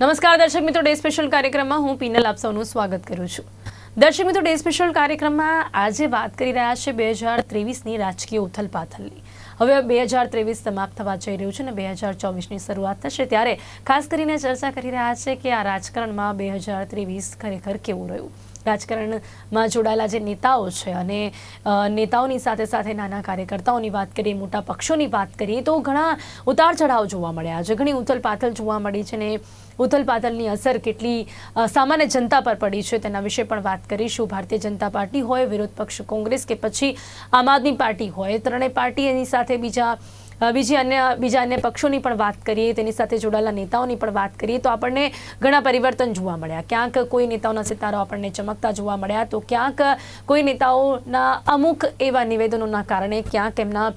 નમસ્કાર, દર્શક મિત્રો. ડે સ્પેશિયલ કાર્યક્રમમાં હું પીનલ આપ સૌનું સ્વાગત કરું છું. દર્શક મિત્રો, ડે સ્પેશિયલ કાર્યક્રમમાં આજે વાત કરી રહ્યા છે બે હજાર ત્રેવીસની રાજકીય ઉથલપાથલની. હવે બે હજાર ત્રેવીસ સમાપ્ત થવા જઈ રહ્યું છે અને બે હજાર ચોવીસની શરૂઆત થશે ત્યારે ખાસ કરીને ચર્ચા કરી રહ્યા છે કે આ રાજકારણમાં બે હજાર ત્રેવીસ ખરેખર કેવું રહ્યું? રાજકારણમાં જોડાયેલા જે નેતાઓ છે અને નેતાઓની સાથે સાથે નાના કાર્યકર્તાઓની વાત કરીએ, મોટા પક્ષોની વાત કરીએ, તો ઘણા ઉતાર ચઢાવ જોવા મળ્યા. છે ઘણી ઉથલ પાથલ જોવા મળી છે ને ઉથલ પાથલની અસર કેટલી સામાન્ય જનતા પર પડી છે તેના વિશે પણ વાત કરીશું. ભારતીય જનતા પાર્ટી હોય, વિરોધ પક્ષ કોંગ્રેસ કે પછી આમ આદમી પાર્ટી હોય ત્રણેય પાર્ટી એની સાથે બીજા બીજી અન્ય, બીજા અન્ય પક્ષોની પણ વાત કરીએ, તેની સાથે જોડાયેલા નેતાઓની પણ વાત કરીએ, તો આપણને ઘણા પરિવર્તન જોવા મળ્યા. ક્યાંક કોઈ નેતાઓના સિતારો આપણને ચમકતા જોવા મળ્યા, તો ક્યાંક કોઈ નેતાઓના અમુક એવા નિવેદનોના કારણે ક્યાંક એમના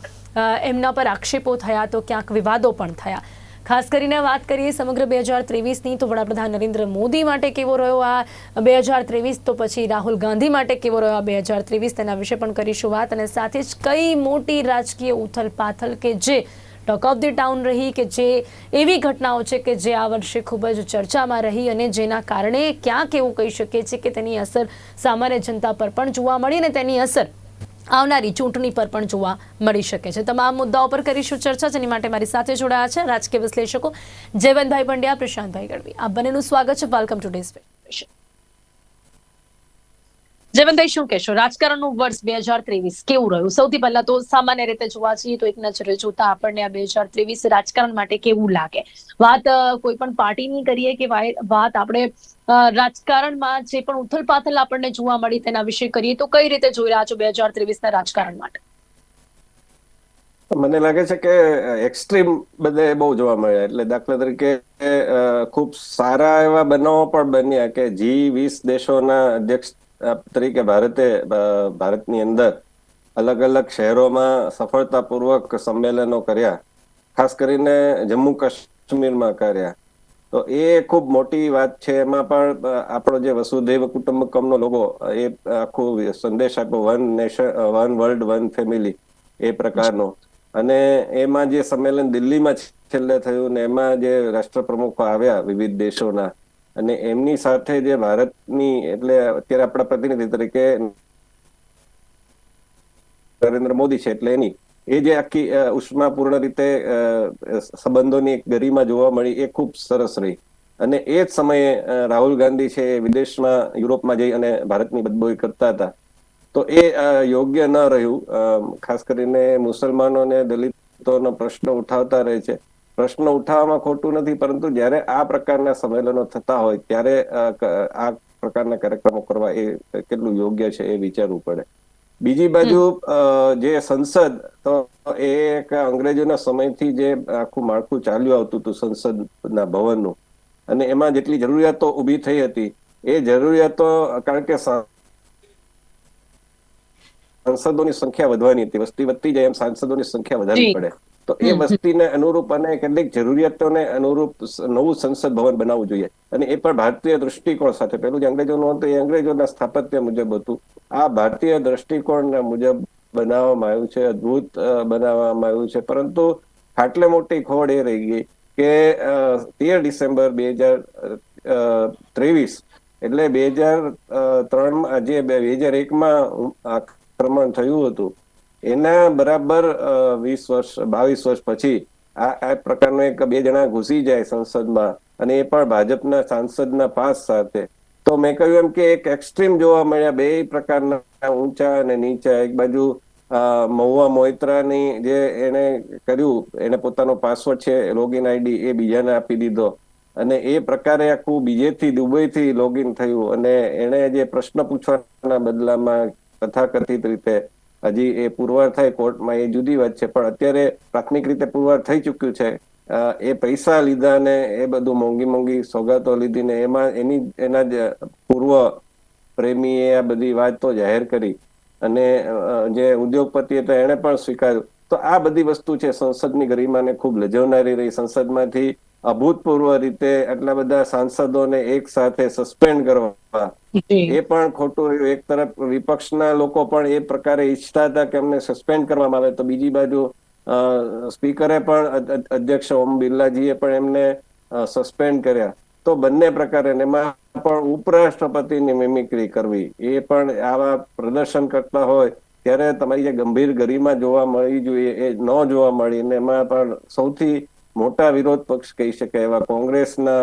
એમના પર આક્ષેપો થયા, તો ક્યાંક વિવાદો પણ થયા. ખાસ કરીને વાત કરીએ સમગ્ર બે હજાર ત્રેવીસની, તો વડાપ્રધાન નરેન્દ્ર મોદી માટે કેવો રહ્યો આ બે હજાર ત્રેવીસ? તો પછી રાહુલ ગાંધી માટે કેવો રહ્યો આ બે હજાર ત્રેવીસ? તેના વિશે પણ કરીશું વાત અને સાથે જ કઈ મોટી રાજકીય ઉથલ પાથલ કે જે ટોક ઓફ ધી ટાઉન રહી કે જે એવી ઘટનાઓ છે કે જે આ વર્ષે ખૂબ જ ચર્ચામાં રહી અને જેના કારણે ક્યાંક એવું કહી શકીએ છીએ કે તેની અસર સામાન્ય જનતા પર પણ જોવા મળી અને તેની અસર આવનારી ચૂંટણી પર પણ જોવા મળી શકે છે. તમામ મુદ્દાઓ પર કરીશું ચર્ચા? જેની માટે મારી સાથે જોડાયા છે રાજકીય વિશ્લેષકો જયવંતભાઈ પંડ્યા, પ્રશાંતભાઈ ગઢવી. આ બંનેનું સ્વાગત છે. વેલકમ ટુ ડેઝ જયવંતભાઈ શું કહેશો? રાજકારણનું વર્ષ બે હજાર ત્રેવીસ કેવું રહ્યું? સૌથી પહેલા તો સામાન્ય રીતે જોવા જઈએ તો એક નજરે જોતા આપણને આ બે હજાર ત્રેવીસ રાજકારણ માટે કેવું લાગે? વાત કોઈ પણ પાર્ટીની કરીએ કે વાત આપણે રાજકારણમાં જે પણ ઉથલપાથલ આપણને જોવા મળી તેના વિશે કરીએ તો કઈ રીતે જોઈ રહ્યા છો બે હજાર ત્રેવીસના રાજકારણ માટે? મને લાગે છે કે એક્સ્ટ્રીમ બધે બહુ જોવા મળ્યા. એટલે દાખલા તરીકે ખૂબ સારા એવા બનાવો પણ બન્યા કે જી વીસ દેશોના અધ્યક્ષ તરીકે ભારતે ભારતની અંદર અલગ અલગ શહેરોમાં સફળતાપૂર્વક સંમેલનો કર્યા. ખાસ કરીને જમ્મુ કાશ્મીરમાં કર્યા. તો એ ખૂબ મોટી વાત છે. એમાં પણ આપણો જે વસુધૈવ કુટુંબકમનો લોગો એ આખું સંદેશ આપ્યો one nation one world, one family એ પ્રકારનો. અને એમાં જે સંમેલન દિલ્હીમાં છેલ્લે થયું ને એમાં જે રાષ્ટ્રપ્રમુખો આવ્યા વિવિધ દેશોના અને એમની સાથે જે ભારતની, એટલે અત્યારે આપણા પ્રતિનિધિ તરીકે નરેન્દ્ર મોદી છે, એટલે એની, એ જે આખી ઉષ્માપૂર્ણ રીતે સંબંધોની એક ગરિમા જોવા મળી, એ ખૂબ સરસ રહી. અને એ જ સમયે રાહુલ ગાંધી છે વિદેશમાં, યુરોપમાં જઈ અને ભારતની બદબોઈ કરતા હતા. તો એ યોગ્ય ન રહ્યું. ખાસ કરીને મુસલમાનો અને દલિતોનો પ્રશ્ન ઉઠાવતા રહે છે. પ્રશ્ન ઉઠાવવામાં ખોટું નથી પરંતુ જ્યારે આ પ્રકારના સંમેલનો થતા હોય ત્યારે આ પ્રકારના કાર્યક્રમો કરવા એ કેટલું યોગ્ય છે એ વિચારવું પડે. બીજી બાજુ જે સંસદ તો એ એક અંગ્રેજોના સમયથી જે આખું માળખું ચાલ્યું આવતું હતું સંસદના ભવનનું અને એમાં જેટલી જરૂરિયાતો ઊભી થઈ હતી એ જરૂરિયાતો કારણ કે સાંસદોની સંખ્યા વધવાની હતી વસ્તી વધતી જાય એમ સાંસદોની સંખ્યા વધારવી પડે. તો એ વસ્તીને અનુરૂપ અને કેટલીક જરૂરિયાતોને અનુરૂપ નવું સંસદ ભવન બનાવવું જોઈએ. અને એ પણ ભારતીય દૃષ્ટિકોણ સાથે. પેલું જે અંગ્રેજોનું હતું એ અંગ્રેજોના સ્થાપત્ય મુજબ હતું. આ ભારતીય દૃષ્ટિકોણ મુજબ બનાવવામાં આવ્યું છે અદભુત બનાવવામાં આવ્યું છે. પરંતુ આટલે મોટી ખોડ એ રહી ગઈ કે તેર ડિસેમ્બર બે હજાર ત્રેવીસ એટલે બે હજાર ત્રણ જે બે હજાર એકમાં આક્રમણ થયું હતું એના બરાબર વીસ વર્ષ, બાવીસ વર્ષ પછી આ આ પ્રકારનો એક બે જણા ઘૂસી જાય સંસદમાં અને એ પણ ભાજપના સાંસદના પાસ સાથે. તો મેં કહ્યું એમ કે એક એક્સ્ટ્રીમ જોવા મળ્યા બે પ્રકારના ઊંચા અને નીચા. એક બાજુ મહુવા મોઇત્રાની જે એને કર્યું એને પોતાનો પાસવર્ડ છે લોગિન આઈડી એ બીજાને આપી દીધો. અને એ પ્રકારે આખું બીજેથી દુબઈથી લોગિન થયું. અને એણે જે પ્રશ્ન પૂછવાના બદલામાં તથાકથિત રીતે હજી એ પુરવાર થાય કોર્ટમાં એ જુદી વાત છે. પણ અત્યારે પ્રાથમિક રીતે પુરવાર થઈ ચૂક્યું છે. એ પૈસા લીધા ને એ બધું મોંઘી મોંઘી સોગાતો લીધી ને એમાં એની, એના જ પૂર્વ પ્રેમીએ આ બધી વાત તો જાહેર કરી. અને જે ઉદ્યોગપતિ હતા એણે પણ સ્વીકાર્યું. તો આ બધી વસ્તુ છે સંસદની ગરિમાને ખૂબ લજવનારી રહી. સંસદમાંથી અભૂતપૂર્વ રીતે આટલા બધા સાંસદોને એક સાથે સસ્પેન્ડ કરવા એ પણ ખોટું એક તરફ વિપક્ષના લોકો પણ એ પ્રકારે ઈચ્છતા હતા કે એમને સસ્પેન્ડ કરવામાં આવે. તો બીજી બાજુ સ્પીકરે પણ અધ- અધ- અધ્યક્ષ ઓમ બિરલાજીએ પણ એમને સસ્પેન્ડ કર્યા. તો બંને પ્રકારે એમાં પણ ઉપરાષ્ટ્રપતિની મિમિક્રી કરવી એ પણ આવા પ્રદર્શન કરતા હોય ત્યારે તમારી જે ગંભીર ગરિમા જોવા મળી જોઈએ એ ન જોવા મળી ને એમાં પણ સૌથી મોટા વિરોધ પક્ષ કહી શકાય એવા કોંગ્રેસના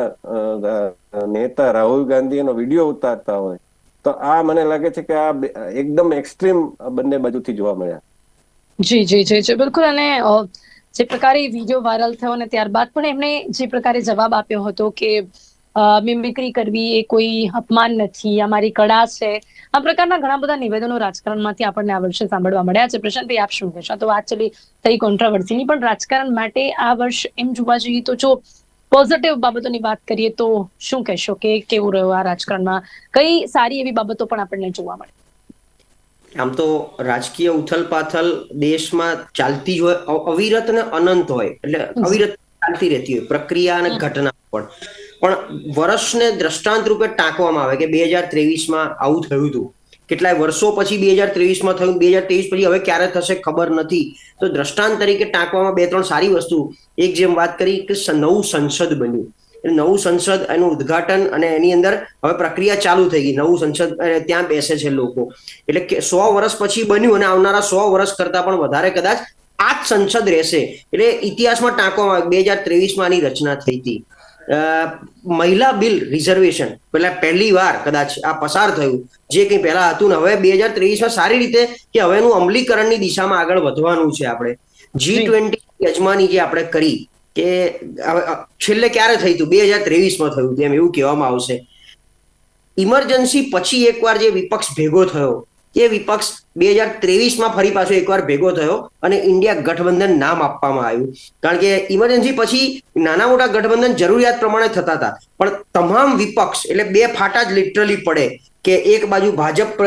નેતા રાહુલ ગાંધી એનો વીડિયો ઉતારતા હોય, તો આ મને લાગે છે કે આ એકદમ એક્સ્ટ્રીમ બંને બાજુથી જોવા મળ્યા. જી જી જી જી, બિલકુલ. અને જે પ્રકારે વીડિયો વાયરલ થયો અને ત્યારબાદ પણ એમણે જે પ્રકારે જવાબ આપ્યો હતો કે મિમિક્રી કરવી એ કોઈ અપમાન નથી અમારી કળા છે. આ પ્રકારના ઘણા બધા નિવેદનો રાજકારણમાંથી આપણને આ વર્ષે સાંભળવા મળ્યા છે. પ્રશાંતભાઈ આપ શું કહેશો? તો વાત ચલી થઈ કોન્ટ્રાવર્સીની પણ રાજકારણ માટે આ વર્ષ એમ જોવા જઈએ તો જો પોઝિટિવ બાબતોની વાત કરીએ તો શું કહેશો કે કેવું રહ્યું આ રાજકારણમાં? કઈ સારી એવી બાબતો પણ આપણને જોવા મળે? આમ તો રાજકીય ઉથલપાથલ દેશમાં ચાલતી જ હોય અવિરત અને અનંત હોય. એટલે અવિરત ચાલતી રહેતી હોય પ્રક્રિયા અને ઘટના પણ. પણ વર્ષને દ્રષ્ટાંત રૂપે ટાંકવામાં આવે કે બે હજાર ત્રેવીસમાં આવું થયું હતું. કેટલાય વર્ષો પછી બે હજાર ત્રેવીસમાં થયું, બે હજાર ત્રેવીસ પછી હવે ક્યારે થશે ખબર નથી. તો દ્રષ્ટાંત તરીકે ટાંકવામાં બે ત્રણ સારી વસ્તુ. એક જેમ વાત કરી કે નવું સંસદ બન્યું. એટલે નવું સંસદ એનું ઉદ્ઘાટન અને એની અંદર હવે પ્રક્રિયા ચાલુ થઈ ગઈ. નવું સંસદ ત્યાં બેસે છે લોકો. એટલે કે સો વર્ષ પછી બન્યું અને આવનારા સો વર્ષ કરતા પણ વધારે કદાચ આ જ સંસદ રહેશે. એટલે ઇતિહાસમાં ટાંકવામાં બે હજાર ત્રેવીસમાં આની રચના થઈ હતી. મહિલા બિલ રિઝર્વેશન. પેલા પહેલી વાર કદાચ આ પસાર થયું. જે કંઈ પહેલા હતું ને, હવે બે હજાર ત્રેવીસમાં સારી રીતે કે હવેનું અમલીકરણની દિશામાં આગળ વધવાનું છે આપણે. જી. ટ્વેન્ટી યજમાની જે આપણે કરી કે છેલ્લે ક્યારે થયું હતું બે હજાર ત્રેવીસમાં થયું એમ એવું કહેવામાં આવશે. ઇમરજન્સી પછી એકવાર જે વિપક્ષ ભેગો થયો એ વિપક્ષ બે હજાર ત્રેવીસમાં ફરી પાછો એકવાર ભેગો થયો અને ઇન્ડિયા ગઠબંધન નામ આપવામાં આવ્યું. કારણ કે ઇમરજન્સી પછી નાના મોટા ગઠબંધન જરૂરિયાત પ્રમાણે થતા હતા. પણ તમામ વિપક્ષ, એટલે બે ફાટા જ લિટરલી પડે કે એક બાજુ ભાજપ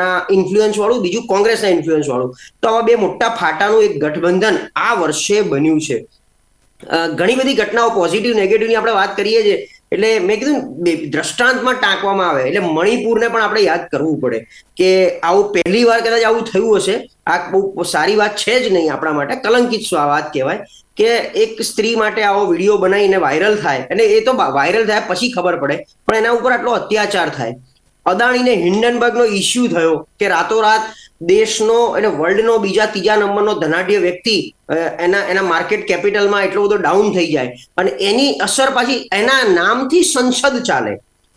ના ઇન્ફ્લુઅન્સ વાળું, બીજું કોંગ્રેસના ઇન્ફ્લુઅન્સ વાળું. તો આવા બે મોટા ફાટાનું એક ગઠબંધન આ વર્ષે બન્યું છે. ઘણી બધી ઘટનાઓ પોઝિટિવ નેગેટિવની આપણે વાત કરીએ છીએ એટલે મેં કીધું દ્રષ્ટાંતમાં ટાંકવામાં આવે. એટલે મણિપુરને પણ આપણે યાદ કરવું પડે કે આવું પહેલી વાર કદાચ આવું થયું હશે. આ બહુ સારી વાત છે જ નહીં આપણા માટે. કલંકિત શું આ વાત કહેવાય? કે એક સ્ત્રી માટે આવો વીડિયો બનાવીને વાયરલ થાય. અને એ તો વાયરલ થાય પછી ખબર પડે. પણ એના ઉપર આટલો અત્યાચાર થાય. અદાણીને હિન્ડનબર્ગનો ઇસ્યુ થયો કે રાતોરાત દેશનો એટલે વર્લ્ડનો બીજા ત્રીજા નંબરનો ધનાઢ્ય વ્યક્તિ એના એના માર્કેટ કેપિટલમાં એટલો બધો ડાઉન થઈ જાય. અને એની અસર પાછી એના નામથી સંસદ ચાલે.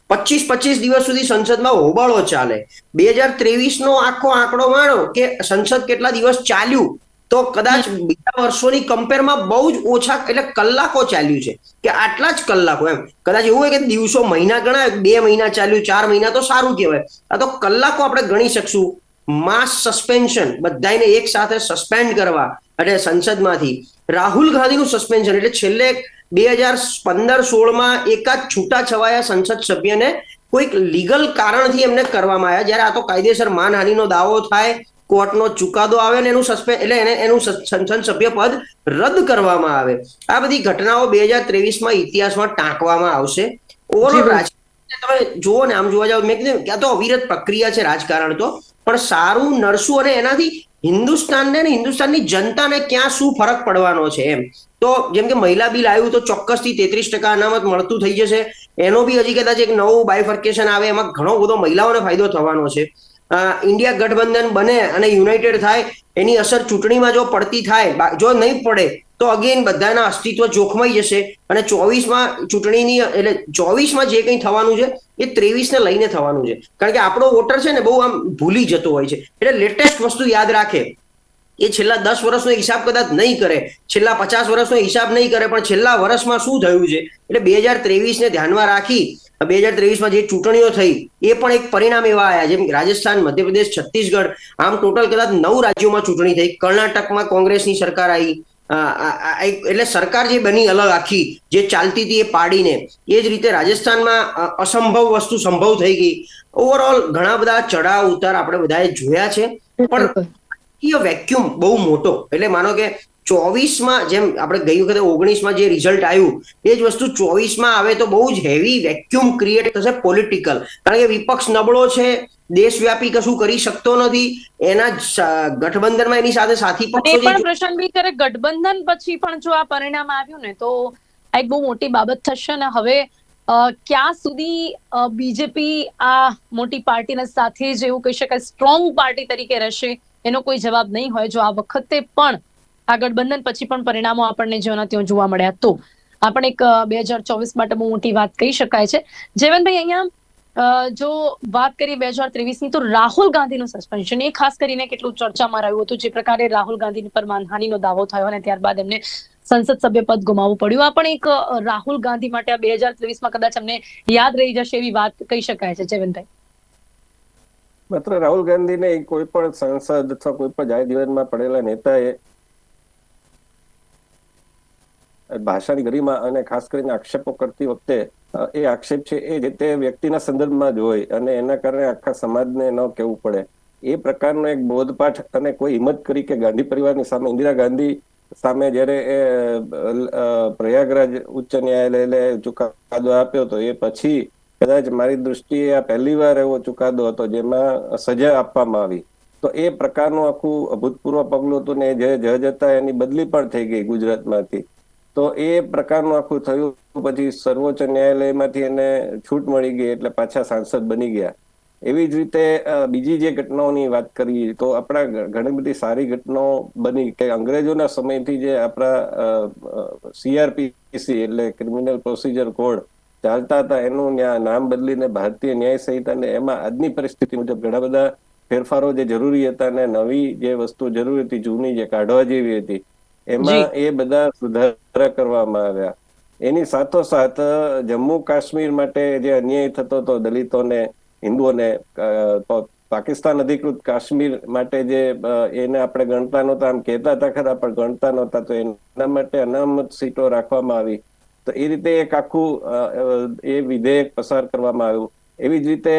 પચીસ પચીસ દિવસ સુધી સંસદમાં હોબાળો ચાલે. બે હજાર ત્રેવીસ નો આખો આંકડો માણો કે સંસદ કેટલા દિવસ ચાલ્યું તો કદાચ બીજા વર્ષોની કમ્પેરમાં બહુ જ ઓછા એટલે કલાકો ચાલ્યું છે. કે આટલા જ કલાકો એમ. કદાચ એવું હોય કે દિવસો મહિના ગણાય બે મહિના ચાલ્યું ચાર મહિના તો સારું કહેવાય. આ તો કલાકો આપણે ગણી શકશું. માસ સસ્પેન્શન બધાને એક સાથે સસ્પેન્ડ કરવા. એટલે સંસદમાંથી રાહુલ ગાંધીનું સસ્પેન્શન એટલે છેલ્લે બે હજાર પંદર સોળમાં એકાદ છૂટા છવાયા સંસદ સભ્યને કોઈક લીગલ કારણથી એમને કરવામાં આવ્યા. જ્યારે આ તો કાયદેસર માનહાનિનો દાવો થાય કોર્ટનો ચુકાદો આવે ને એનું સસ્પેન્ડ એટલે એને એનું સંસદ સભ્ય પદ રદ કરવામાં આવે. આ બધી ઘટનાઓ બે હજાર ત્રેવીસમાં ઇતિહાસમાં ટાંકવામાં આવશે. ઓવરઓલ. તમે જુઓ ને આમ જોવા જાવ મેં કીધું કે આ તો અવિરત પ્રક્રિયા છે રાજકારણ તો. પણ સારું નરસું અને એનાથી હિન્દુસ્તાનને અને હિન્દુસ્તાનની જનતાને ક્યાં શું ફરક પડવાનો છે એમ? તો જેમ કે મહિલા બિલ આવ્યું તો ચોક્કસથી તેત્રીસ ટકા અનામત મળતું થઈ જશે. એનો બી હજી કદાચ એક નવું બાયફર્કેશન આવે એમાં ઘણો બધો મહિલાઓને ફાયદો થવાનો છે. ઇન્ડિયા ગઠબંધન બને અને યુનાઇટેડ થાય, એની અસર ચૂંટણીમાં જો પડતી થાય જો નહીં પડે, તો અગેન બધાના અસ્તિત્વ જોખમાઈ જશે. અને ચોવીસમાં ચૂંટણીની, એટલે ચોવીસમાં જે કંઈ થવાનું છે, એ ત્રેવીસને લઈને થવાનું છે. કારણ કે આપણો વોટર છે ને બહુ આમ ભૂલી જતો હોય છે. એટલે લેટેસ્ટ વસ્તુ યાદ રાખે. એ છેલ્લા દસ વર્ષનો હિસાબ કદાચ નહીં કરે, છેલ્લા પચાસ વર્ષનો હિસાબ નહીં કરે, પણ છેલ્લા વર્ષમાં શું થયું છે? એટલે બે હજાર ત્રેવીસને ધ્યાનમાં રાખી બે હજાર ત્રેવીસમાં જે ચૂંટણીઓ થઈ, એ પણ એક પરિણામ એવા આવ્યા, જેમ રાજસ્થાન, મધ્યપ્રદેશ, છત્તીસગઢ, આમ ટોટલ કદાચ નવ રાજ્યોમાં ચૂંટણી થઈ, કર્ણાટકમાં કોંગ્રેસની સરકાર આવી એટલે સરકાર જે બની અલગ આખી, જે ચાલતી હતી એ પાડીને, એ જ રીતે રાજસ્થાનમાં અસંભવ વસ્તુ સંભવ થઈ ગઈ. ઓવરઓલ ઘણા બધા ચડાવ ઉતાર આપણે બધાએ જોયા છે, પણ રાજકીય વેક્યુમ બહુ મોટો. એટલે માનો કે ચોવીસમાં જેમ આપણે ગઈ વખતે ઓગણીસમાં જે રિઝલ્ટ આવ્યું એ જ વસ્તુ ચોવીસમાં આવે તો બહુ જ હેવી વેક્યુમ ક્રિએટ થશે પોલિટિકલ કારણ કે વિપક્ષ નબળો છે દેશવ્યાપી કશું કરી શકતો નથી એના ગઠબંધનમાં એની સાથે સાથી પક્ષો પણ પ્રશાંતભાઈ ત્યારે ગઠબંધન પછી પણ જો આ પરિણામ આવ્યું ને તો આ એક બહુ મોટી બાબત થશે અને હવે ક્યાં સુધી બીજેપી આ મોટી પાર્ટીના સાથે જ એવું કહી શકાય સ્ટ્રોંગ પાર્ટી તરીકે રહેશે? એનો કોઈ જવાબ નહીં હોય. જો આ વખતે પણ આ ગઠબંધન પછી પણ પરિણામો આપણને જેના ત્યાં જોવા મળ્યા તો. આ પણ એક બે હજાર ચોવીસ માટે બહુ મોટી વાત કહી શકાય છે. જયવંતભાઈ અહીંયા જો વાત કરીએ બે હજાર ત્રેવીસની તો રાહુલ ગાંધીનું સસ્પેન્શન એ ખાસ કરીને કેટલું ચર્ચામાં રહ્યું હતું. જે પ્રકારે રાહુલ ગાંધી પર માનહાનિનો દાવો થયો અને ત્યારબાદ એમને સંસદ સભ્ય પદ ગુમાવવું પડ્યું. આ પણ એક રાહુલ ગાંધી માટે આ બે હજાર ત્રેવીસમાં કદાચ અમને યાદ રહી જશે એવી વાત કહી શકાય છે જયવંતભાઈ માત્ર રાહુલ ગાંધી ને કોઈ પણ સાંસદ અથવા કોઈ પણ જાહેર જીવનમાં પડેલા નેતાએ ભાષાની ગરિમા અને ખાસ કરીને આક્ષેપો કરતી વખતે એ આક્ષેપ છે એ જે તે વ્યક્તિના સંદર્ભમાં જ હોય અને એના કારણે આખા સમાજને ન કહેવું પડે. એ પ્રકારનો એક બોધપાઠ અને કોઈ હિંમત કરી કે ગાંધી પરિવારની સામે, ઇન્દિરા ગાંધી સામે જ્યારે એ પ્રયાગરાજ ઉચ્ચ ન્યાયાલયે ચુકાદો આપ્યો તો એ પછી કદાચ મારી દૃષ્ટિએ આ પહેલી વાર એવો ચુકાદો હતો જેમાં સજા આપવામાં આવી. તો એ પ્રકારનું આખું અભૂતપૂર્વ પગલું હતું ને જે જજ હતા એની બદલી પણ થઈ ગઈ ગુજરાતમાંથી. તો એ પ્રકારનું આખું થયું પછી સર્વોચ્ચ ન્યાયાલયમાંથી એને છૂટ મળી ગઈ એટલે પાછા સાંસદ બની ગયા. એવી જ રીતે બીજી જે ઘટનાઓની વાત કરીએ તો આપણા ઘણી બધી સારી ઘટનાઓ બની કે અંગ્રેજોના સમયથી જે આપણા સીઆરપીસી એટલે ક્રિમિનલ પ્રોસિજર કોડ ચાલતા હતા એનું નામ બદલીને ભારતીય ન્યાય સંહિતા ને એમાં આજની પરિસ્થિતિ મુજબ ઘણા બધા ફેરફારો જે જરૂરી હતા અને નવી જે વસ્તુ જરૂરી હતી જૂની જે કાઢવા જેવી હતી એમાં એ બધા સુધારા કરવામાં આવ્યા. એની સાથોસાથ જમ્મુ કાશ્મીર માટે જે અન્યાય થતો હતો દલિતોને હિન્દુઓને પાકિસ્તાન અધિકૃત કાશ્મીર માટે જે એને આપણે ગણતા નહોતા આમ કહેતા હતા ખરા પણ ગણતા નહોતા તો એના માટે અનામત સીટો રાખવામાં આવી. તો એ રીતે એક આખું એ વિધેયક પસાર કરવામાં આવ્યું. એવી જ રીતે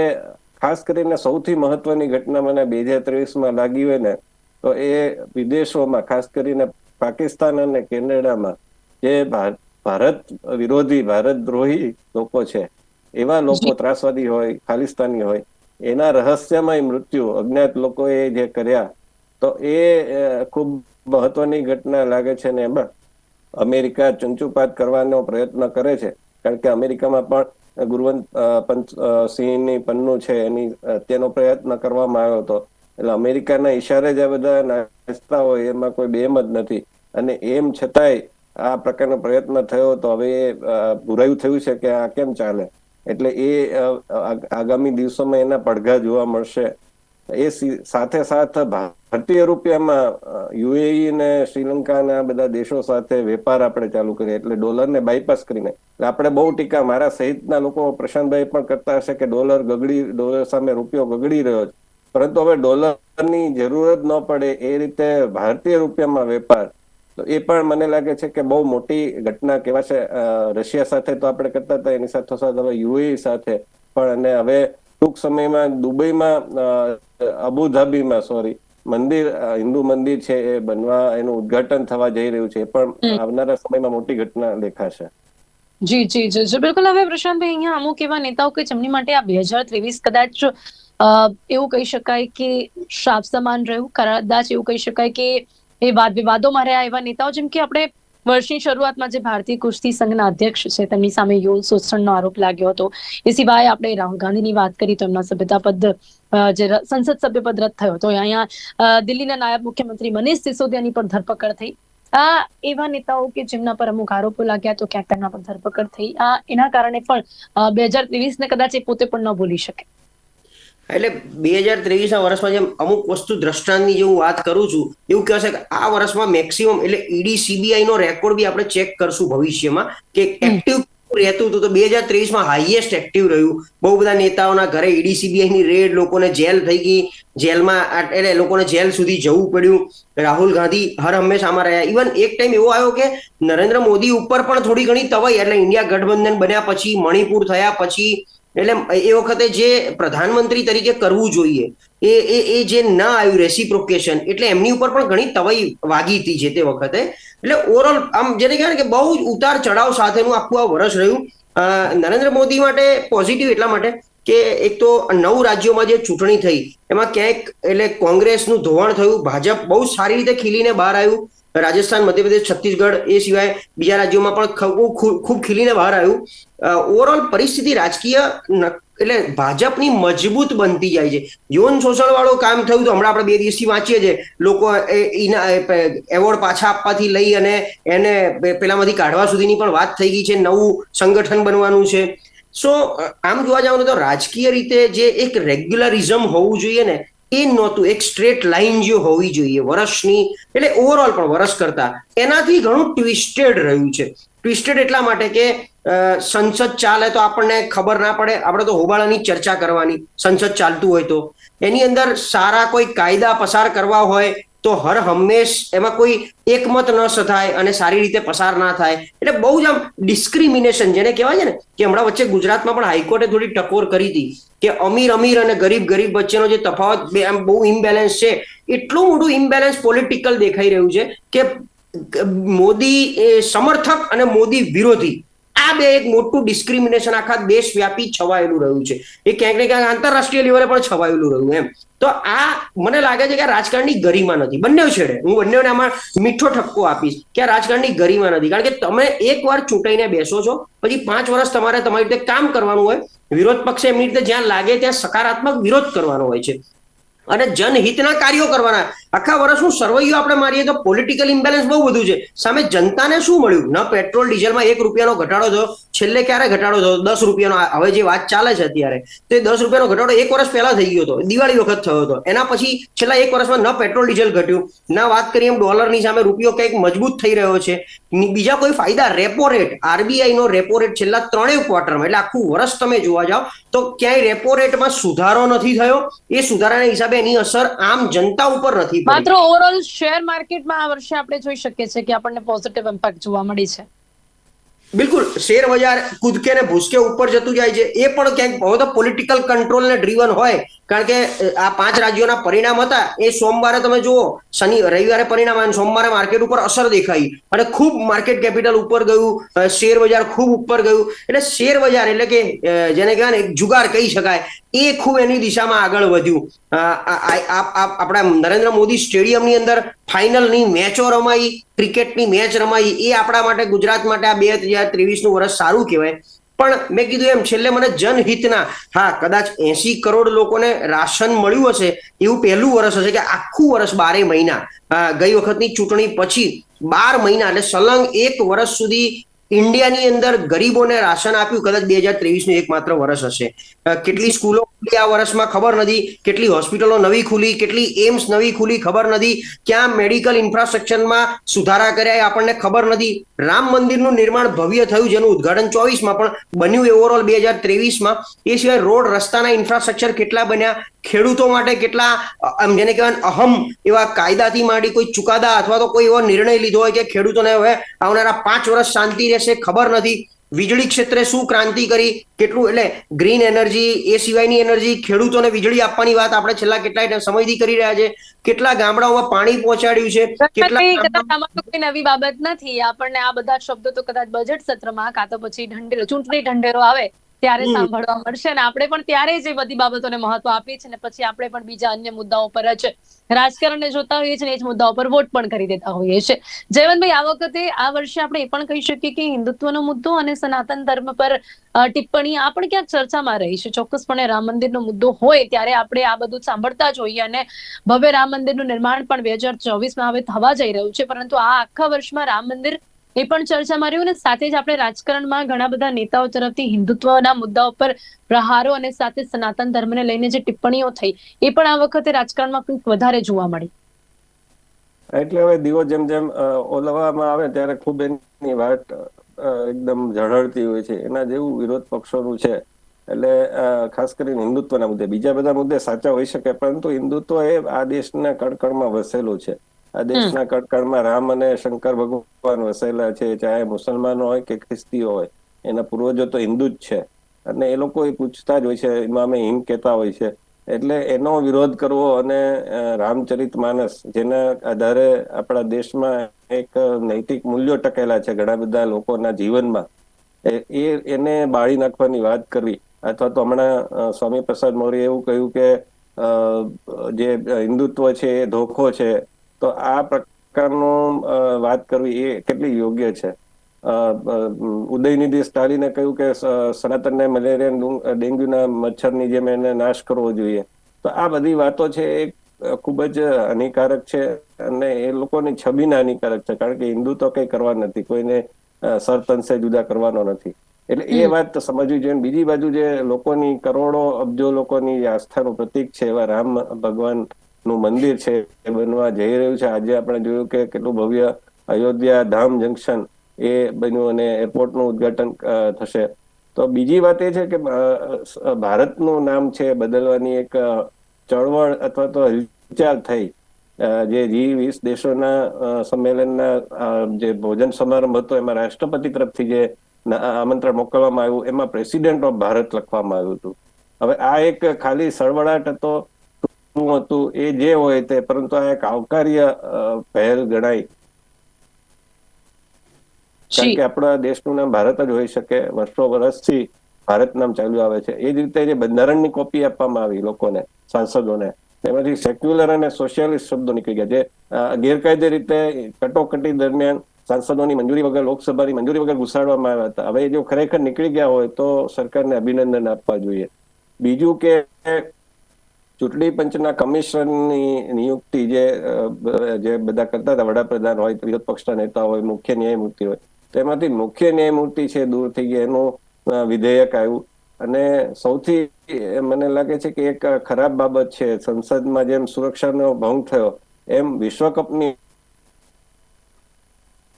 ખાસ કરીને સૌથી મહત્વની ઘટના મને બે હજાર ત્રેવીસમાં લાગી હોય ને તો એ વિદેશોમાં ખાસ કરીને પાકિસ્તાન અને કેનેડામાં જે ભાર- ભારત વિરોધી ભારત દ્રોહી લોકો છે એવા લોકો ત્રાસવાદી હોય ખાલિસ્તાની હોય એના રહસ્યમય મૃત્યુ અજ્ઞાત લોકોએ જે કર્યા તો એ ખૂબ મહત્વની ઘટના લાગે છે ને એમાં. અમેરિકા ચંચુપાત કરવાનો પ્રયત્ન કરે છે. કારણ કે અમેરિકામાં પણ ગુરુવંત સિંહની પન્નું છે એની હત્યાનો પ્રયત્ન કરવામાં આવ્યો હતો. એટલે અમેરિકાના ઈશારે જ આ બધા નાચતા હોય એમાં કોઈ બેમ જ નથી. અને એમ છતાંય આ પ્રકારનો પ્રયત્ન થયો તો હવે એ અ, થયું છે કે આ કેમ ચાલે? એટલે એ આગામી દિવસોમાં એના પડઘા જોવા મળશે. એ સાથે સાથે સાથ ભારતીય રૂપિયામાં યુએઈ ને શ્રીલંકા ના બધા દેશો સાથે વેપાર આપણે ચાલુ કરીએ એટલે ડોલરને બાયપાસ કરીને. એટલે આપણે બહુ ટીકા મારા સહિતના લોકો, પ્રશાંતભાઈ પણ કરતા હશે કે ડોલર ગગડી, ડોલર સામે રૂપિયો ગગડી રહ્યો છે. પરંતુ હવે ડોલરની જરૂરત ન પડે એ રીતે ભારતીય રૂપિયામાં વેપાર. તો એ પણ મને લાગે છે કે બહુ મોટી ઘટના કહેવાશે રશિયા સાથે તો આપણે કરતા હતા, એની સાથોસાથ હવે યુએઈ સાથે. પણ અને હવે ટૂંક સમયમાં દુબઈમાં અબુધાબીમાં સોરી મંદિર હિન્દુ મંદિર છે એ બનવા એનું ઉદ્ઘાટન થવા જઈ રહ્યું છે પણ આવનારા સમયમાં મોટી ઘટના દેખાશે. જી જી જી જી બિલકુલ. હવે પ્રશાંતભાઈ અહીંયા અમુક એવા નેતાઓ કે જેમની માટે આ બે હજાર ત્રેવીસ કદાચ એવું કહી શકાય કે શ્રાપ સમાન રહ્યું. કદાચ એવું કહી શકાય કે એ વાદ વિવાદોમાં રહ્યા એવા નેતાઓ જેમ કે આપણે વર્ષની શરૂઆતમાં જે ભારતીય કુસ્તી સંઘના અધ્યક્ષ છે, તેમની સામે યૌન શોષણનો આરોપ લાગ્યો હતો. એ સિવાય આપણે રાહુલ ગાંધીની વાત કરી તો એમના સભ્યતા પદ જે સંસદ સભ્ય પદ રદ થયો તો અહીંયા દિલ્હીના નાયબ મુખ્યમંત્રી મનીષ સિસોદિયાની પર ધરપકડ થઈ. આ એવા નેતાઓ કે જેમના પર અમુક આરોપો લાગ્યા તો ક્યાંક તેમના પર ધરપકડ થઈ. આ એના કારણે પણ બે હજાર ત્રેવીસ ને કદાચ એ પોતે પણ ન ભૂલી શકે. એટલે બે હજાર ત્રેવીસના વર્ષમાં જેમ અમુક વસ્તુ દ્રષ્ટાંતની જે હું વાત કરું છું, એવું કહેશે કે આ વર્ષમાં મેક્સિમમ એટલે ઈડી, સીબીઆઈ નો રેકોર્ડ બી આપણે ચેક કરશું ભવિષ્યમાં કે એક્ટિવ રહેતું હતું. તો બે હજાર ત્રેવીસમાં હાઈએસ્ટ એક્ટિવ રહ્યું. બહુ બધા નેતાઓના ઘરે ઈડી, સીબીઆઈ ની રેડ લોકોને જેલ થઈ ગઈ. જેલમાં એટલે લોકોને જેલ સુધી જવું પડ્યું. રાહુલ ગાંધી હર હંમેશા આમાં રહ્યા. ઇવન એક ટાઈમ એવો આવ્યો કે નરેન્દ્ર મોદી ઉપર પણ થોડી ઘણી તવાઈ. એટલે ઇન્ડિયા ગઠબંધન બન્યા પછી, મણિપુર થયા પછી એટલે એ વખતે જે પ્રધાનમંત્રી તરીકે કરવું જોઈએ, એ એ એ જે ના આવ્યું રેસિપ્રોકેશન એટલે એમની ઉપર પણ ઘણી તવાઈ વાગી હતી જે તે વખતે. એટલે ઓવરઓલ આમ જેને કહેવાય કે બહુ જ ઉતાર ચઢાવ સાથેનું આખું આ વર્ષ રહ્યું. નરેન્દ્ર મોદી માટે પોઝિટિવ એટલા માટે કે એક તો નવ રાજ્યોમાં જે ચૂંટણી થઈ, એમાં ક્યાંક એટલે કોંગ્રેસનું ધોવાણ થયું, ભાજપ બહુ સારી રીતે ખીલીને બહાર આવ્યું રાજસ્થાન, મધ્યપ્રદેશ, છત્તીસગઢ એ સિવાય બીજા રાજ્યોમાં પણ ખૂબ ખીલીને બહાર આવ્યું. ઓવરઓલ પરિસ્થિતિ રાજકીય એટલે ભાજપની મજબૂત બનતી જાય છે. યૌન શોષણ વાળું કામ થયું તો હમણાં આપણે બે દિવસથી વાંચીએ છીએ. લોકો એના એવોર્ડ પાછા આપવાથી લઈ અને એને પેલામાંથી કાઢવા સુધીની પણ વાત થઈ ગઈ છે. નવું સંગઠન બનવાનું છે. સો આમ જોવા જવાનું તો રાજકીય રીતે જે એક રેગ્યુલરિઝમ હોવું જોઈએ ને એ નહોતું. એક સ્ટ્રેટ લાઇન જે હોવી જોઈએ વર્ષની એટલે ઓવરઓલ પણ વર્ષ કરતા. એનાથી ઘણું ટ્વિસ્ટેડ રહ્યું છે. ટ્વિસ્ટેડ એટલા માટે કે સંસદ ચાલે તો આપણને ખબર ના પડે. આપણે તો હોબાળાની ચર્ચા કરવાની. સંસદ ચાલતું હોય તો. એની અંદર સારા કોઈ કાયદા પસાર કરવા હોય તો હર હંમેશ એમાં કોઈ એકમત ન સધાય અને સારી રીતે પસાર ના થાય. એટલે બહુ જ આમ ડિસ્ક્રિમિનેશન જેને કહેવાય છે ને, કે હમણાં વચ્ચે ગુજરાતમાં પણ હાઈકોર્ટે થોડી ટકોર કરી હતી કે અમીર અમીર અને ગરીબ ગરીબ વચ્ચેનો જે તફાવત બે આમ બહુ ઇમ્બેલેન્સ છે. એટલું મોટું ઇમ્બેલેન્સ પોલિટિકલ દેખાઈ રહ્યું છે કે મોદી સમર્થક અને મોદી વિરોધી. આ બે એક મોટું ડિસ્ક્રિમિનેશન આખા દેશવ્યાપી છવાયેલું રહ્યું છે. એ ક્યાંક ને ક્યાંક આંતરરાષ્ટ્રીય લેવલે પણ છવાયેલું રહ્યું એમ. તો આ મને લાગે છે કે રાજકારણની ગરિમા નથી. બંને છેડે. હું બંનેને આમાં મીઠો ઠપકો આપીશ કે રાજકારણની ગરિમા નથી. કારણ કે તમે એકવાર ચૂંટાઈને બેસો છો, પછી પાંચ વર્ષ તમારે તમારી રીતે કામ કરવાનું હોય, વિરોધ પક્ષે એમની રીતે જ્યાં લાગે ત્યાં સકારાત્મક વિરોધ કરવાનો હોય છે. અને જનહિતના કાર્યો કરવાના. આખા વર્ષનું સરવૈયું આપણે મારીએ તો પોલિટિકલ ઇમ્બેલેન્સ બહુ બધું છે. સામે જનતાને શું મળ્યું? ન પેટ્રોલ ડીઝલમાં એક રૂપિયાનો ઘટાડો થયો. છેલ્લે ક્યારે ઘટાડો થયો? દસ રૂપિયાનો. હવે જે વાત ચાલે છે અત્યારે, તો એ દસ રૂપિયાનો ઘટાડો એક વર્ષ પહેલા થઈ ગયો હતો. દિવાળી વખત થયો હતો. એના પછી છેલ્લા એક વર્ષમાં ન પેટ્રોલ ડીઝલ ઘટ્યું. ના વાત કરીએ એમ ડોલરની સામે રૂપિયો કંઈક મજબૂત થઈ રહ્યો છે. બીજા કોઈ ફાયદા? રેપો રેટ આરબીઆઈ નો રેપો રેટ છેલ્લા ત્રણેય ક્વાર્ટરમાં એટલે આખું વર્ષ તમે જોવા જાઓ, તો ક્યાંય રેપો રેટમાં સુધારો નથી થયો. એ સુધારાના હિસાબે એની અસર આમ જનતા ઉપર નથી પડી. માત્ર ઓવરઓલ શેર માર્કેટમાં આ વર્ષે આપણે જોઈ શકીએ છીએ કે આપણને પોઝિટિવ ઇમ્પેક્ટ જોવા મળી છે. બિલકુલ શેર બજાર કૂદકે ને ભૂસકે ઉપર જતું જાય છે. એ પણ ક્યાંક હવે તો પોલિટિકલ કંટ્રોલ ને ડ્રીવન હોય. કારણ કે આ પાંચ રાજ્યોના પરિણામ હતા. એ સોમવારે તમે જુઓ શનિ રવિવારે પરિણામ આવ્યું સોમવારે માર્કેટ ઉપર અસર દેખાઈ. અને ખૂબ માર્કેટ કેપિટલ ઉપર ગયું શેર બજાર ખૂબ ઉપર ગયું. એટલે શેર બજાર એટલે કે જેને કહેવાય ને જુગાર કહી શકાય. એ ખૂબ એની દિશામાં આગળ વધ્યું. આપણા નરેન્દ્ર મોદી સ્ટેડિયમની અંદર ફાઇનલની મેચો રમાઈ, ક્રિકેટની મેચ રમાઈ, એ આપણા માટે, ગુજરાત માટે આ બે હજાર ત્રેવીસનું વર્ષ સારું કહેવાય. પણ મેં કીધું એમ, છેલ્લે મને જનહિતના, હા, કદાચ એસી કરોડ લોકોને રાશન મળ્યું હશે, એવું પહેલું વર્ષ હશે કે આખું વર્ષ બારે મહિના. ગઈ વખતની ચૂંટણી પછી બાર મહિના, એટલે સલંગ એક વર્ષ સુધી ઇન્ડિયાની અંદર ગરીબોને રાશન આપ્યું. કદાચ બે હજાર ત્રેવીસનું એક વર્ષ હશે. કેટલી સ્કૂલો ખુલી આ વર્ષમાં ખબર નથી. કેટલી હોસ્પિટલો નવી ખુલી, કેટલી એમ્સ નવી ખુલી ખબર નથી. ક્યાં મેડિકલ ઇન્ફ્રાસ્ટ્રક્ચરમાં સુધારા કર્યા એ આપણને ખબર નથી. રામ મંદિરનું નિર્માણ ભવ્ય થયું જેનું ઉદ્ઘાટન ચોવીસમાં પણ બન્યું ઓવરઓલ બે હજાર ત્રેવીસમાં. એ સિવાય રોડ રસ્તાના ઇન્ફ્રાસ્ટ્રક્ચર કેટલા બન્યા? ખેડૂતો માટે કેટલા આમ જેને કહેવાય અહમ એવા કાયદાથી માંડી કોઈ ચુકાદા અથવા તો કોઈ એવો નિર્ણય લીધો હોય કે ખેડૂતોને હવે આવનારા પાંચ વર્ષ શાંતિ રહેશે ખબર નથી. વીજળી ક્ષેત્રે શું ક્રાંતિ કરી કેટલું એટલે ગ્રીન એનર્જી એ સિવાયની એનર્જી ખેડૂતોને વીજળી આપવાની વાત આપણે છેલ્લા કેટલાય સમયથી કરી રહ્યા છે. કેટલા ગામડાઓમાં પાણી પહોંચાડ્યું છે કેટલા કોઈ નવી બાબત નથી. આપણને આ બધા શબ્દો તો કદાચ બજેટ સત્રમાં કાં તો પછી ઢંઢેરો ચૂંટણી ઢંઢેરો આવે. ત્યારે સાંભળવા મળશે અને આપણે પણ ત્યારે જ એ બધી બાબતોને મહત્વ આપીએ છીએ અને પછી આપણે પણ બીજા અન્ય મુદ્દાઓ પર જ રાજકારણને જોતા હોઈએ છીએ અને એ જ મુદ્દાઓ પર વોટ પણ કરી દેતા હોઈએ છીએ. જયવંતભાઈ આ વખતે આ વર્ષે આપણે એ પણ કહી શકીએ કે હિન્દુત્વનો મુદ્દો અને સનાતન ધર્મ પર ટિપ્પણી આ પણ ક્યાંક ચર્ચામાં રહી છે? ચોક્કસપણે રામ મંદિરનો મુદ્દો હોય ત્યારે આપણે આ બધું સાંભળતા જ હોઈએ અને ભવ્ય રામ મંદિરનું નિર્માણ પણ બે હજાર ચોવીસમાં હવે થવા જઈ રહ્યું છે. પરંતુ આ આખા વર્ષમાં રામ મંદિર એ પણ ચર્ચામાં રહ્યું અને સાથે જ આપણે રાજકારણમાં ઘણા બધા નેતાઓ તરફથી હિન્દુત્વના મુદ્દાઓ પર પ્રહારો અને સાથે સનાતન ધર્મને લઈને જે ટિપ્પણીઓ થઈ, એ પણ આ વખતે રાજકારણમાં કંઈક વધારે જોવા મળી. એટલે હવે દીવો જેમ જેમ ઓલવામાં આવે ત્યારે ખૂબ એની વાત એકદમ ઝળહળતી હોય છે. એના જેવું વિરોધ પક્ષોનું છે. એટલે ખાસ કરીને હિન્દુત્વના મુદ્દે. બીજા બધા મુદ્દે સાચા હોઈ શકે, પરંતુ હિન્દુત્વ એ આ દેશના કડકડમાં વસેલું છે. આ દેશના કડકડમાં રામ અને શંકર ભગવાન વસેલા છે ચાહે મુસલમાનો હોય કે ખ્રિસ્તીઓ હોય એના પૂર્વજો તો હિન્દુ જ છે. અને એ લોકો એ પૂછતા જ હોય છે ઇમામે હિમ કહેતા હોય છે. એટલે એનો વિરોધ કરવો અને રામચરિત માનસ જેના આધારે આપણા દેશમાં એક નૈતિક મૂલ્યો ટકેલા છે ઘણા બધા લોકોના જીવનમાં એ એને બાળી નાખવાની વાત કરવી અથવા તો હમણાં સ્વામી પ્રસાદ મૌર્ય એવું કહ્યું કે અ, જે હિન્દુત્વ છે એ ધોખો છે તો આ પ્રકારનું વાત કરવી એ કેટલી યોગ્ય છે. ઉદયનિધિ સ્ટાલિને કહ્યું કે સનાતનને મલેરિયા ડેન્ગ્યુના મચ્છરની જેમ એને નાશ કરવો જોઈએ. તો આ બધી વાતો છે એ ખૂબ જ હાનિકારક છે અને એ લોકોની છબીને હાનિકારક છે. કારણ કે હિન્દુ તો કઈ કરવા નથી. કોઈને સરતંશે જુદા કરવાનો નથી. એટલે એ વાત સમજવી જોઈએ. બીજી બાજુ જે લોકોની કરોડો અબજો લોકોની આસ્થાનું પ્રતીક છે એવા રામ ભગવાન નું મંદિર છે, એ બનવા જઈ રહ્યું છે. આજે આપણે જોયું કે કેટલું ભવ્ય અયોધ્યા ધામ જંકશન એ બન્યું અને એરપોર્ટનું ઉદ્ઘાટન થશે. તો બીજી વાત એ છે કે ભારતનું નામ છે, બદલવાની એક ચળવળ અથવા તો હિલચાલ થઈ. જે જી વીસ દેશોના સંમેલનના જે ભોજન સમારંભ હતો, એમાં રાષ્ટ્રપતિ તરફથી જે આમંત્રણ મોકલવામાં આવ્યું, એમાં પ્રેસિડેન્ટ ઓફ ભારત લખવામાં આવ્યું હતું. હવે આ એક ખાલી સળવળાટ હતો શું હતું એ જે હોય તે પરંતુ આ એક આવકાર્ય પહેલ ગણાય. કારણ કે આપણા દેશનું નામ ભારત જ હોઈ શકે વર્ષો વર્ષથી ભારત નામ ચાલ્યું આવે છે. એ જ રીતે જે બંધારણની કોપી આપવામાં આવી લોકોને સાંસદોને તેમાંથી સેક્યુલર અને સોશિયાલિસ્ટ શબ્દો નીકળી ગયા જે ગેરકાયદે રીતે કટોકટી દરમિયાન સાંસદોની મંજૂરી વગર લોકસભાની મંજૂરી વગર ઘુસાડવામાં આવ્યા હતા. હવે જો ખરેખર નીકળી ગયા હોય તો સરકારને અભિનંદન આપવા જોઈએ. બીજું કે ચૂંટણી પંચના કમિશનની નિયુક્તિ જે જે બધા કરતા હતા વડાપ્રધાન હોય વિરોધ પક્ષના નેતા હોય મુખ્ય ન્યાયમૂર્તિ હોય તેમાંથી મુખ્ય ન્યાયમૂર્તિ છે દૂર થઈ ગયા એનું વિધેયક આવ્યું. અને સૌથી મને લાગે છે કે એક ખરાબ બાબત છે સંસદમાં જેમ સુરક્ષાનો ભંગ થયો એમ વિશ્વકપની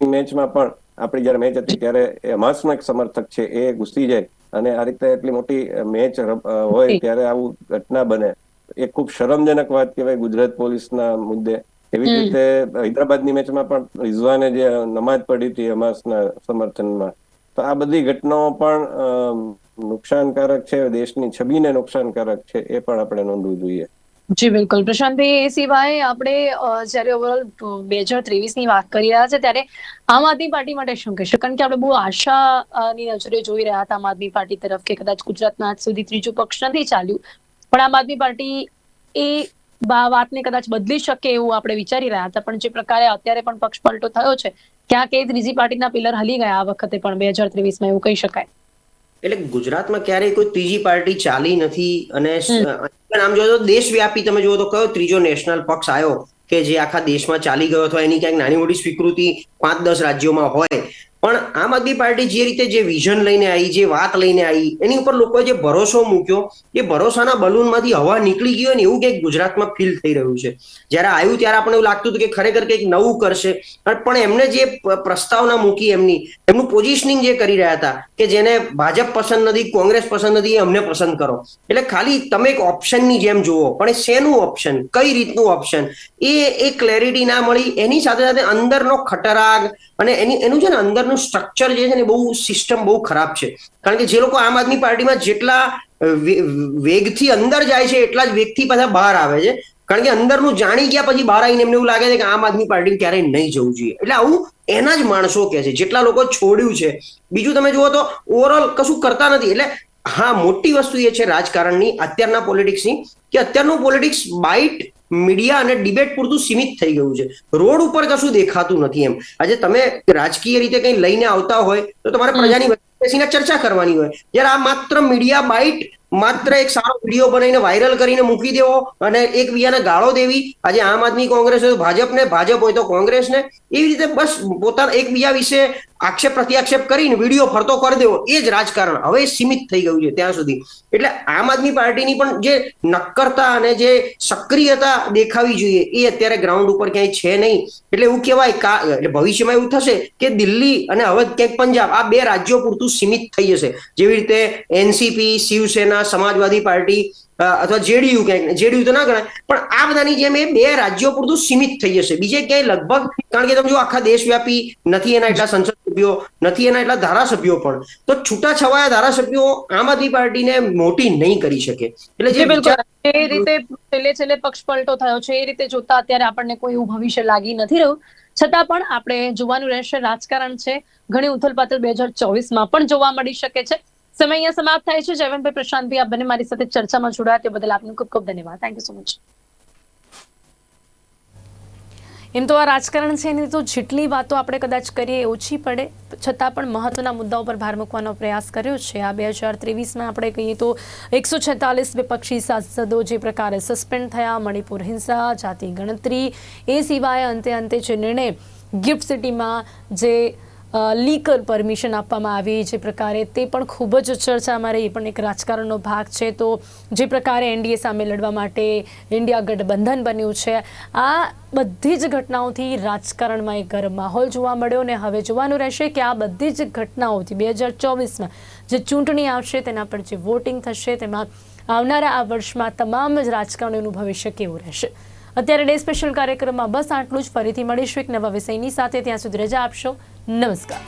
મેચમાં પણ આપણી જયારે મેચ હતી ત્યારે હમાસનો એક સમર્થક છે એ ઘૂસી જાય. અને આ રીતે એટલી મોટી મેચ હોય ત્યારે આવું ઘટના બને. એ ખૂબ શરમજનક વાત કહેવાય ગુજરાત પોલીસના મુદ્દે. એવી જ રીતે હૈદરાબાદની મેચમાં પણ રિઝવાને જે નમાજ પડી હતી હમાસના સમર્થનમાં. તો આ બધી ઘટનાઓ પણ નુકસાનકારક છે દેશની છબીને નુકસાનકારક છે એ પણ આપણે નોંધવું જોઈએ. જી બિલકુલ. પ્રશાંતભાઈ એ સિવાય આપણે જયારે ઓવરઓલ બે હજાર ત્રેવીસની વાત કરી રહ્યા છે ત્યારે આમ આદમી પાર્ટી માટે શું કહેશો? કારણ કે આપણે બહુ આશાની નજરે જોઈ રહ્યા હતા આમ આદમી પાર્ટી તરફ કે કદાચ ગુજરાતમાં આજ સુધી ત્રીજું પક્ષ નથી ચાલ્યું. પણ આમ આદમી પાર્ટી એ બા- વાતને કદાચ બદલી શકે એવું આપણે વિચારી રહ્યા હતા. પણ જે પ્રકારે અત્યારે પણ પક્ષ પલટો થયો છે ક્યાંક એ ત્રીજી પાર્ટીના પિલર હલી ગયા આ વખતે પણ બે હજાર ત્રેવીસમાં એવું કહી શકાય. એટલે ગુજરાતમાં ક્યારેય કોઈ ત્રીજી પાર્ટી ચાલી નથી અને આમ જોયો તો દેશવ્યાપી તમે જુઓ તો કયો ત્રીજો નેશનલ પક્ષ આવ્યો કે જે આખા દેશમાં ચાલી ગયો અથવા એની ક્યાંક નાની મોટી સ્વીકૃતિ પાંચ દસ રાજ્યોમાં હોય પણ આમ આદમી પાર્ટી જે રીતે જે વિઝન લઈને આવી, જે વાત લઈને આવી, એની ઉપર લોકોએ જે ભરોસો મૂક્યો, એ ભરોસાના બલૂનમાંથી હવા નીકળી ગયો ને એવું કંઈક ગુજરાતમાં ફીલ થઈ રહ્યું છે. જ્યારે આવ્યું ત્યારે આપણે એવું લાગતું હતું કે ખરેખર કંઈક નવું કરશે. પણ એમને જે પ્રસ્તાવના મૂકી એમની, એમનું પોઝિશનિંગ જે કરી રહ્યા હતા, કે જેને ભાજપ પસંદ નથી, કોંગ્રેસ પસંદ નથી, એ અમને પસંદ કરો. એટલે ખાલી તમે એક ઓપ્શનની જેમ જુઓ, પણ એ શેનું ઓપ્શન કઈ રીતનું ઓપ્શન એ એ ક્લેરિટી ના મળી, એની સાથે સાથે અંદરનો ખટરાગ અને એની, એનું છે ને અંદરનું સ્ટ્રક્ચર જે છે ને બહુ સિસ્ટમ બહુ ખરાબ છે. કારણ કે જે લોકો આમ આદમી પાર્ટીમાં જેટલા વેગથી અંદર જાય છે, એટલા જ વેગથી પાછા બહાર આવે છે. કારણ કે અંદરનું જાણી ગયા પછી બહાર આવીને એમને એવું લાગે છે કે આમ આદમી પાર્ટી ક્યારેય નહીં જવું જોઈએ. એટલે આવું એના જ માણસો કે છે. જેટલા લોકો છોડ્યું છે. બીજું તમે જુઓ તો ઓવરઓલ કશું કરતા નથી. એટલે હા મોટી વસ્તુ એ છે રાજકારણની અત્યારના પોલિટિક્સની કે અત્યારનું પોલિટિક્સ બાઇટ મીડિયા અને ડિબેટ પૂરતું સીમિત થઈ ગયું છે. રોડ ઉપર કશું દેખાતું નથી એમ. આજે તમે રાજકીય રીતે કંઈ લઈને આવતા હોય તો તમારે પ્રજાની બેસીને ચર્ચા કરવાની હોય. જ્યારે આ માત્ર મીડિયા બાઇટ માત્ર એક સારો વીડિયો બનાવીને વાયરલ કરીને મૂકી દેવો અને એકબીજાને ગાળો દેવી. આજે આમ આદમી કોંગ્રેસ હોય ભાજપને, ભાજપ હોય તો કોંગ્રેસને. એવી રીતે બસ પોતાના એકબીજા વિશે આક્ષેપ, પ્રત્યાક્ષેપ કરીને વીડિયો ફરતો કરી દેવો. એ જ રાજકારણ હવે સીમિત થઈ ગયું છે ત્યાં સુધી. એટલે આમ આદમી પાર્ટીની પણ જે નક્કરતા અને જે સક્રિયતા દેખાવી જોઈએ, એ અત્યારે ગ્રાઉન્ડ ઉપર ક્યાંય છે નહીં. એટલે એવું કહેવાય કા, એટલે ભવિષ્યમાં એવું થશે કે દિલ્હી અને હવે ક્યાંક પંજાબ, આ બે રાજ્યો પૂરતું સીમિત થઈ જશે. જેવી રીતે એનસીપી, શિવસેના સમાજવાદી પાર્ટી અથવા જેડીયુ ક્યાંક જેડીયુ તો ના ગણાય પણ આ બધાની જેમ એ બે રાજ્યો પૂરતું સીમિત થઈ જશે. બીજે ક્યાંય લગભગ કારણ કે તમે જો આખા દેશવ્યાપી નથી એના એટલા સંસદ સભ્યો નથી એના એટલા ધારાસભ્યો પણ. તો છૂટા છવાયા ધારાસભ્યો આમ આદમી પાર્ટીને મોટી નહીં કરી શકે. એટલે જે એ રીતે છેલ્લે છેલ્લે પક્ષ પલટો થયો છે. એ રીતે જોતા અત્યારે આપણને કોઈ એવું ભવિષ્ય લાગી નથી રહ્યું. છતાં પણ આપણે જોવાનું રહેશે. રાજકારણ છે. ઘણી ઉથલપાથલ બે હજાર ચોવીસમાં પણ જોવા મળી શકે છે. સમય અહીંયા સમાપ્ત થાય છે જયવંતભાઈ પ્રશાંતભાઈ આપ બંને મારી સાથે ચર્ચામાં જોડાયા તે બદલ આપનો ખૂબ ખૂબ ધન્યવાદ થેન્ક યુ સો મચ એમ તો આ રાજકારણ છે એની તો જેટલી વાતો આપણે કદાચ કરીએ એ ઓછી પડે છતાં પણ મહત્વના મુદ્દાઓ પર ભાર મૂકવાનો પ્રયાસ કર્યો છે આ બે હજાર ત્રેવીસમાં આપણે કહીએ તો એકસો છેતાલીસ વિપક્ષી સાંસદો જે પ્રકારે સસ્પેન્ડ થયા મણિપુર હિંસા જાતિ ગણતરી એ સિવાય અંતે અંતે જે નિર્ણય ગિફ્ટ સિટીમાં જે લીકર પરમિશન આપવામાં આવી જે પ્રકારે તે પણ ખૂબ જ ચર્ચામાં રહી પણ એક રાજકારણનો ભાગ છે. તો જે પ્રકારે એનડીએ સામે લડવા માટે ઇન્ડિયા ગઠબંધન બન્યું છે, આ બધી જ ઘટનાઓથી રાજકારણમાં એક ગરમ માહોલ જોવા મળ્યો અને હવે જોવાનું રહેશે કે આ બધી જ ઘટનાઓથી બે હજાર ચોવીસમાં જે ચૂંટણી આવશે તેના પર જે વોટિંગ થશે તેમાં આવનારા આ વર્ષમાં તમામ જ રાજકારણીઓનું ભવિષ્ય કેવું રહેશે. અત્યારે ડે સ્પેશિયલ કાર્યક્રમમાં બસ આટલું જ. ફરીથી મળીશું એક નવા વિષયની સાથે. ત્યાં સુધી રજા આપશો. નમસ્કાર.